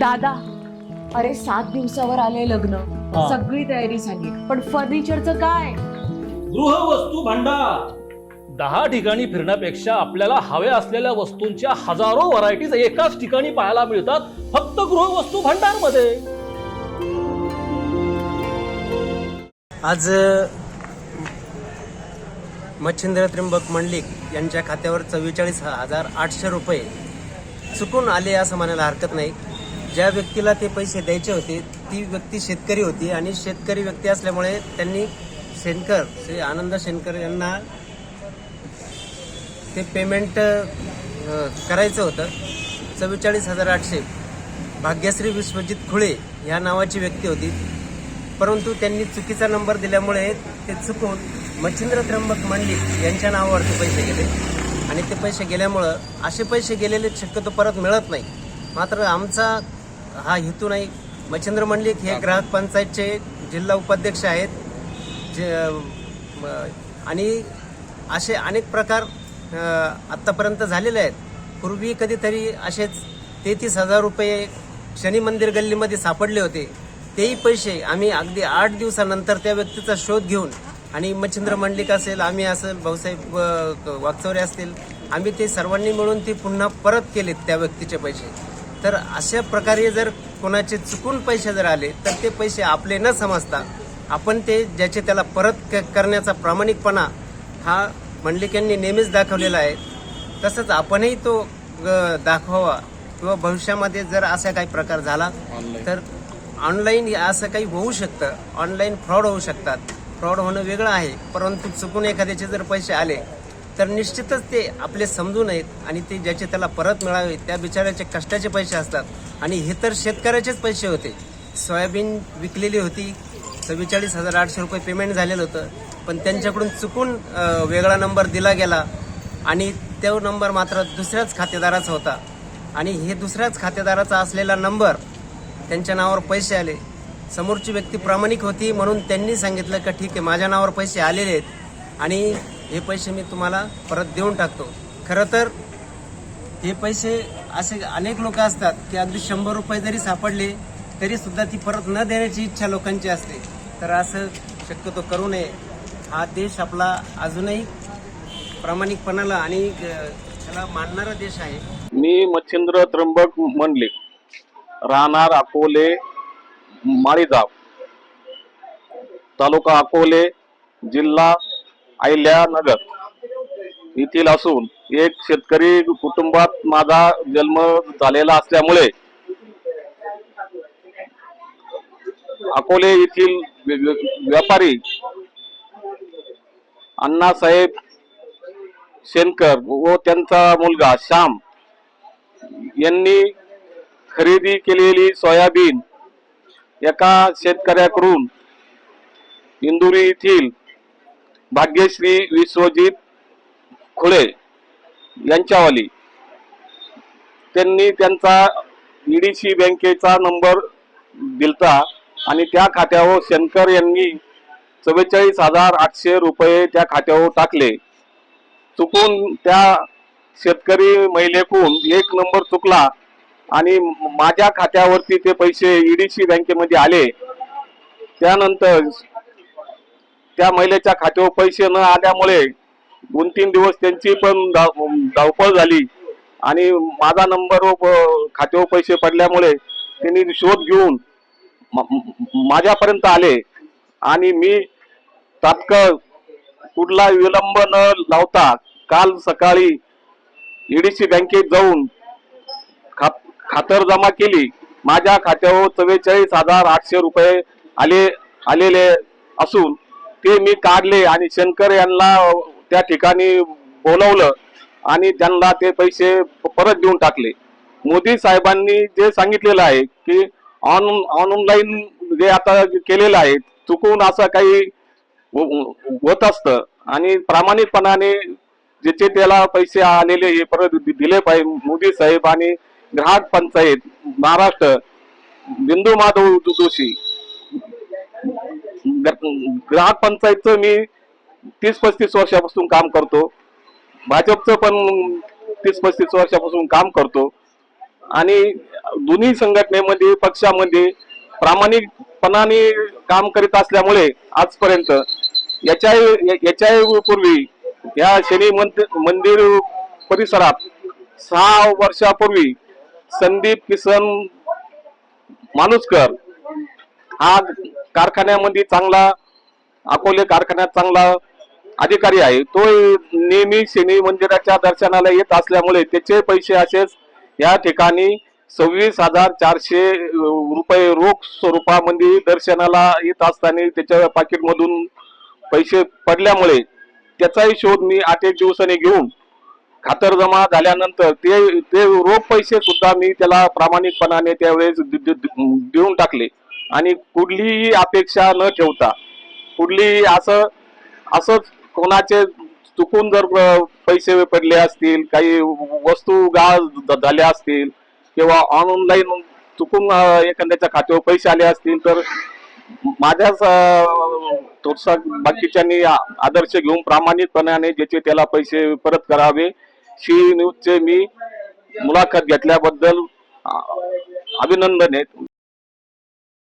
दादा अरे सात दिवसावर आले लग्न. हा. सगळी तयारी झाली. पण फर्निचरचं काय? गृहवस्तू भांडार. दहा ठिकाणी फिरण्यापेक्षा आपल्याला हव्या असलेल्या वस्तूंच्या हजारो व्हरायटीज एकाच ठिकाणी पाहायला मिळतात फक्त गृहवस्तू भांडारमध्ये. आज अ, मच्छिंद्र त्र्यंबक मंडलिक यांच्या खात्यावर चव्वेचाळीस हजार आठशे रुपये चुकून आले असं म्हणायला हरकत नाही. ज्या व्यक्तीला ते पैसे द्यायचे होते ती व्यक्ती शेतकरी होती आणि शेतकरी व्यक्ती असल्यामुळे त्यांनी शेनकर श्री आनंद शेनकर यांना ते पेमेंट करायचं होतं. चव्वेचाळीस हजार आठशे. भाग्यश्री विश्वजित खुळे ह्या नावाची व्यक्ती होती. परंतु त्यांनी चुकीचा नंबर दिल्यामुळे ते चुकून मच्छिंद्र त्र्यंबक मंडलिक यांच्या नावावरती पैसे गेले. आणि ते पैसे गेल्यामुळं असे पैसे गेलेले शक्यतो परत मिळत नाही. मात्र आमचा हा हेतू नाही. मच्छिंद्र मंडलिक हे ग्राहक पंचायतचे जिल्हा उपाध्यक्ष आहेत. जे आणि असे अनेक प्रकार आत्तापर्यंत झालेले आहेत. पूर्वी कधीतरी असेच तेहतीस हजार रुपये शनी मंदिर गल्लीमध्ये सापडले होते. तेही पैसे आम्ही अगदी आठ दिवसानंतर त्या व्यक्तीचा शोध घेऊन आणि मच्छिंद्र मंडलिक असेल आम्ही असेल भाऊसाहेब वाकचौरे असतील आम्ही ते सर्वांनी मिळून ते पुन्हा परत केलेत त्या व्यक्तीचे पैसे. तर अशा प्रकारे जर कोणाचे चुकून पैसे जर आले तर ते पैसे आपले न समजता आपण ते ज्याचे त्याला परत क- करण्याचा प्रामाणिकपणा हा मंडलिक यांनी नेहमीच दाखवलेला आहे. तसंच आपणही तो दाखवावा किंवा भविष्यामध्ये जर असा काही प्रकार झाला तर ऑनलाईन असं काही होऊ शकतं. ऑनलाईन फ्रॉड होऊ शकतात. फ्रॉड होणं वेगळं आहे. परंतु चुकून एखाद्याचे जर पैसे आले तर निश्चितच ते आपले समजू नयेत आणि ते ज्याचे त्याला परत मिळावे त्या बिचाऱ्याचे कष्टाचे पैसे असतात. आणि हे तर शेतकऱ्याचेच पैसे होते. सोयाबीन विकलेली होती. चव्वेचाळीस हजार आठशे रुपये पेमेंट झालेलं होतं. पण त्यांच्याकडून चुकून वेगळा नंबर दिला गेला. आणि तो नंबर मात्र दुसऱ्याच खातेदाराचा होता. आणि हे दुसऱ्याच खातेदाराचा असलेला नंबर त्यांच्या नावावर पैसे आले. समोरची व्यक्ती प्रामाणिक होती म्हणून त्यांनी सांगितलं का ठीक आहे माझ्या नावावर पैसे आलेले आहेत. आणि हे पैसे मी तुम्हाला परत देऊन टाकतो. खरं तर हे पैसे असे अनेक लोक असतात की अगदी शंभर रुपये जरी सापडले तरी सुद्धा ती परत न देण्याची इच्छा लोकांची असते. तर असं शक्यतो करू नये. हा देश आपला अजूनही प्रामाणिकपणाला आणि त्याला मानणारा देश आहे. मी मच्छिंद्र त्र्यंबक म्हणले राहणार अकोले माळीगाव तालुका अकोले जिल्हा अहिल्यानगर येथील असून एक शेतकरी कुटुंबात माझा जन्म झालेला असल्यामुळे अकोले येथील व्यापारी अण्णासाहेब शेनकर व त्यांचा मुलगा श्याम यांनी खरेदी केलेली सोयाबीन एका शेतकऱ्याकडून इंदुरी येथील भाग्यश्री विश्वजित खुळे यांच्यावाली. त्यांनी त्यांचा ईडीसी बँकेचा नंबर दिलता आणि त्या खात्यावर शंकर यांनी चव्वेचाळीस हजार आठशे रुपये त्या खात्यावर टाकले. चुकून त्या शेतकरी महिलेकून एक नंबर चुकला आणि माझ्या खात्यावरती ते पैसे ईडीसी बँकेमध्ये आले. त्यानंतर त्या महिलेच्या खात्यावर पैसे न आल्यामुळे दोन तीन दिवस त्यांची पण धाव- धावपळ झाली. आणि माझा नंबर खात्यावर पैसे पडल्यामुळे त्यांनी शोध घेऊन म- माझ्यापर्यंत आले. आणि मी तात्काळ कुठला विलंब न लावता काल सकाळी ईडीसी बँकेत जाऊन खात खातर जमा केली. माझ्या खात्यावर चव्वेचाळीस हजार आठशे रुपये आले आलेले असून ते मी काढले आणि शंकर यांना त्या ठिकाणी बोलवलं आणि त्यांना ते पैसे परत देऊन टाकले. मोदी साहेबांनी जे सांगितलेलं आहे की ऑन ऑनलाईन जे आता केलेलं आहे चुकून असं काही होत असतं आणि प्रामाणिकपणाने ज्याचे त्याला पैसे आलेले हे परत दिले पाहिजे. मोदी साहेब आणि ग्राहक पंचायत महाराष्ट्र बिंदू माधव जोशी दोशी ग्राहक पंचायतचं मी तीस पस्तीस वर्षापासून काम करतो. भाजपचं पण तीस पस्तीस वर्षापासून काम करतो. आणि दोन्ही संघटनेमध्ये पक्षामध्ये प्रामाणिकपणाने काम करीत असल्यामुळे आजपर्यंत याच्या याच्या पूर्वी या शनी मंदिर परिसरात सहा वर्षापूर्वी संदीप किसन माणूसकर हा कारखान्यामध्ये चांगला अकोले कारखान्यात चांगला अधिकारी आहे. तो नेहमी शनी मंदिराच्या दर्शनाला येत असल्यामुळे त्याचे पैसे असेच या ठिकाणी सव्वीस हजार चारशे रुपये रोख स्वरूपामध्ये दर्शनाला येत असताना त्याच्या पाकिटमधून पैसे पडल्यामुळे त्याचाही शोध मी आठ एक दिवसांनी घेऊन खातर जमा झाल्यानंतर ते ते रोख पैसे सुद्धा मी त्याला प्रामाणिकपणाने त्यावेळेस दे- दे- दे- देऊन टाकले. आणि कुठलीही अपेक्षा न ठेवता कुठलीही असं असंच कोणाचे चुकून जर पैसे पडले असतील काही वस्तू गाळ झाल्या असतील किंवा ऑनलाईन चुकून एखाद्याच्या खात्यावर पैसे आले असतील तर माझ्याच थोडसा बाकीच्यांनी आ- आदर्श घेऊन प्रामाणिकपणाने ज्याचे त्याला पैसे परत करावे शी न्यूजचे मी मुलाखत घेतल्याबद्दल अभिनंदन आहेत